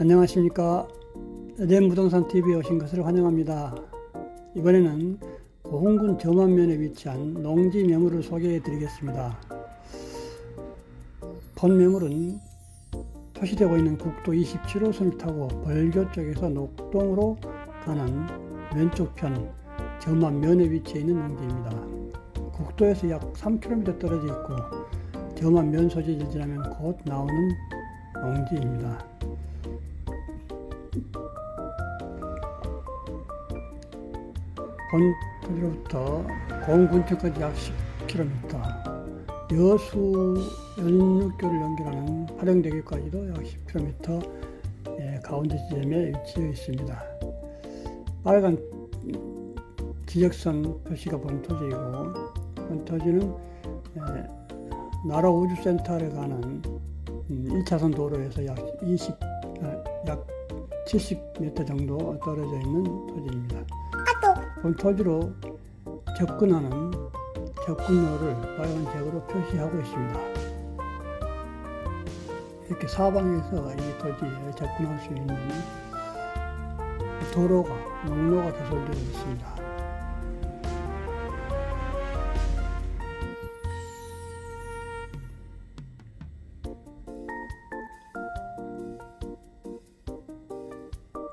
안녕하십니까. 에덴 부동산 TV에 오신 것을 환영합니다. 이번에는 고흥군 저만면에 위치한 농지 매물을 소개해 드리겠습니다. 본 매물은 표시되고 있는 국도 27호선을 타고 벌교 쪽에서 녹동으로 가는 왼쪽 편 저만면에 위치해 있는 농지입니다. 국도에서 약 3km 떨어져 있고 저만면 소재지를 지나면 곧 나오는 농지입니다. 본 토지로부터 공군청까지 약 10km, 여수 연육교를 연결하는 화령대교까지도 약 10km 예, 가운데 지점에 위치해 있습니다. 빨간 지적선 표시가 본 토지이고 본 토지는 예, 나라 우주센터를 가는 1차선 도로에서 약 20, 아, 약 70m 정도 떨어져 있는 토지입니다. 본 토지로 접근하는 접근로를 빨간색으로 표시하고 있습니다. 이렇게 사방에서 이 토지에 접근할 수 있는 도로가, 농로가 개설되어 있습니다.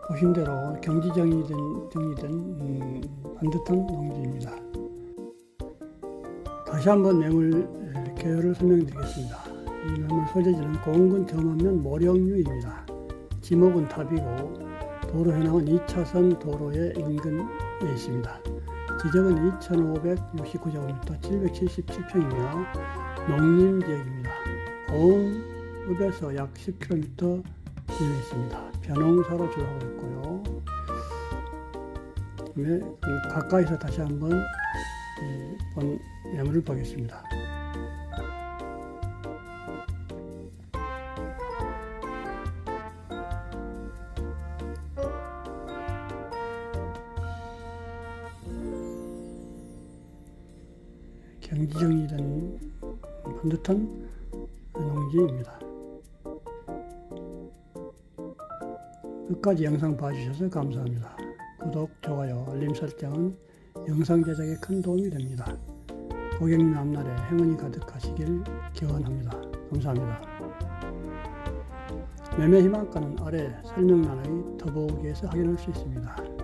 보신 대로 경지 정리된, 정리된 음, 반듯한 농지입니다. 다시 한번 매물 에, 개요를 설명드리겠습니다. 이 매물 소재지는 공군 점안면 모령류입니다. 지목은 탑이고 도로 현황은 2차선 도로의 인근에 있습니다. 지점은 2,569제곱미터 777평이며 농림지역입니다. 고흥읍에서 약 10km 지점에 있습니다. 벼농사로 주하고 있고요. 그다음에 그 가까이서 다시 한번 이본 매물을 보겠습니다. 경지 정리된 반듯한 농지입니다. 끝까지 영상 봐주셔서 감사합니다. 구독, 좋아요, 알림 설정은 영상 제작에 큰 도움이 됩니다. 고객님 앞날에 행운이 가득하시길 기원합니다. 감사합니다. 매매 희망가는 아래 설명란의 더보기에서 확인할 수 있습니다.